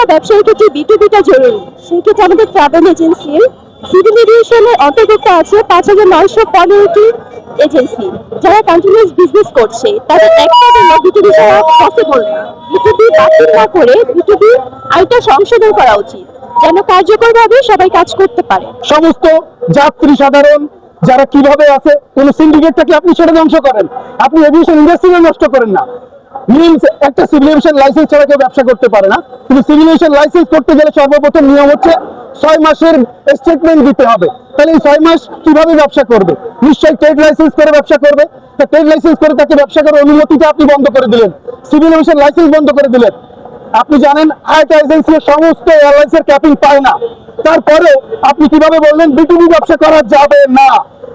প্রত্যেকটা ব্যবসায়ীর ক্ষেত্রে বিটুবিটা জরুরি। সেই ক্ষেত্রে আমাদের ট্রাভেল এজেন্সির সিভিল এভিয়েশনের অন্তর্ভুক্ত আছে পাঁচ হাজার নয়শো পনেরোটি এজেন্সি যারা কন্টিনিউস বিজনেস করছে, তাদের একটা জন্য বিটুবি পসিবল বিটুবি বাতিল না করে বিটুবি আইনটা সংশোধন করা উচিত, যেন কার্যকরভাবে সবাই কাজ করতে পারে। সমস্ত যাত্রী সাধারণ যারা কীভাবে আছে, কোন সিন্ডিকেট থাকলে আপনি সেটা ধ্বংস করেন। আপনি এভিয়েশন ইন্ডাস্ট্রি নষ্ট করেন না। মিনস একটা সিভিলিয়েশন লাইসেন্স ছাড়া কেউ ব্যবসা করতে পারে না। কিন্তু সিভিলিয়েশন লাইসেন্স করতে গেলে সর্বপ্রথম নিয়ম হচ্ছে ছয় মাসের স্টেটমেন্ট দিতে হবে। তাহলে এই ছয় মাস কীভাবে ব্যবসা করবে? নিশ্চয়ই ট্রেড লাইসেন্স করে ব্যবসা করবে। তা ট্রেড লাইসেন্স করে তাকে ব্যবসা করার অনুমতিটা আপনি বন্ধ করে দিলেন। সিভিল লাইসেন্স বন্ধ করে দিলেন। আপনি জানেন আইটা এজেন্সি সমস্ত এয়ারলাইন্স এর ক্যাপিং পায় না। তারপরে আপনি কীভাবে বললেন বিটুবি ব্যবসা করা যাবে না?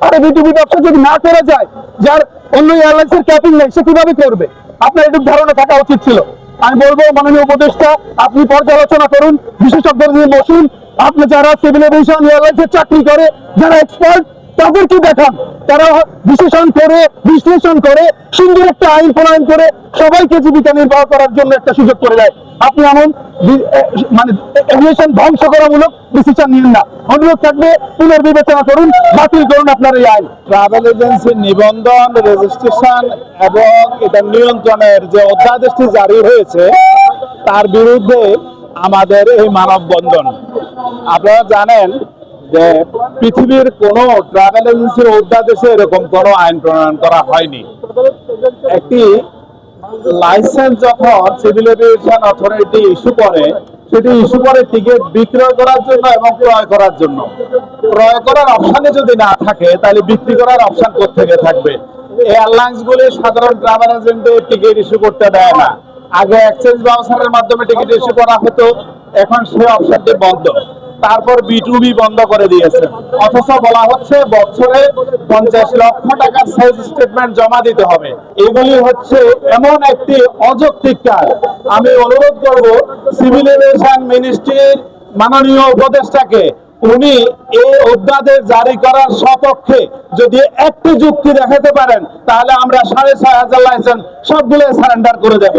আরে বিটুবি ব্যবসা যদি না করা যায়, যার অন্য এয়ারলাইন্স এর ক্যাপিং নেই, সে কীভাবে করবে? আপনার এটুকু ধারণা থাকা উচিত ছিল। আমি বলব, মাননীয় উপদেষ্টা, আপনি পর্যালোচনা করুন, বিশেষজ্ঞদের নিয়ে বসুন। আপনি যারা সিভিল এভিয়েশন এয়ারলাইন্স এর চাকরি করে, যারা এক্সপার্ট তাদেরকে দেখান। তারা বিশেষণ করে, বিশ্লেষণ করে সুন্দর একটা আইন প্রণয়ন করে সবাইকে জীবিকা নির্বাহ করার জন্য একটা সুযোগ করে দেয়। আপনি এমন মানে এভিয়েশন ধ্বংস করামূলক ডিসিশন নিন না। অনুরোধ থাকবে, পুনর্বিবেচনা করুন, বাতিল করুন আপনার এই আইন। ট্রাভেল এজেন্সির নিবন্ধন রেজিস্ট্রেশন এবং এটা নিয়ন্ত্রণের যে অধ্যাদেশটি জারি হয়েছে, তার বিরুদ্ধে আমাদের এই মানববন্ধন। আপনারা জানেন যে পৃথিবীর কোনো ট্রাভেল এজেন্সির অধ্যাদেশে এরকম কোনো আইন প্রণয়ন করা হয়নি। একটি লাইসেন্স যখন সিভিল এভিয়েশন অথরিটি ইস্যু করে, সেটি ইস্যু করে টিকিট বিক্রয় করার জন্য এবং ক্রয় করার জন্য। ক্রয় করার অপশনে যদি না থাকে, তাহলে বিক্রি করার অপশন থেকে থাকবে? এয়ারলাইন্স গুলি সাধারণ ট্রাভেল এজেন্টে টিকিট ইস্যু করতে দেয় না। আগে এক্সচেঞ্জ বাউন্সারের মাধ্যমে টিকিট ইস্যু করা হতো, এখন সেই অপশনটি বন্ধ। তারপর বিটুবি বন্ধ করে দিয়েছে অথচ বলা হচ্ছে বছরে পঞ্চাশ লক্ষ টাকার সেলস স্টেটমেন্ট জমা দিতে হবে। এগুলি হচ্ছে এমন একটি অযৌক্তিক কাজ। আমি অনুরোধ করব সিভিল এভিয়েশন মিনিস্ট্রির মাননীয় উপদেষ্টাকে, উনি এই অধ্যাদেশ জারি করার সপক্ষে যদি একটি যুক্তি দেখাতে পারেন, তাহলে আমরা সাড়ে ছয় হাজার লাইসেন্স সবগুলো সারেন্ডার করে দেব।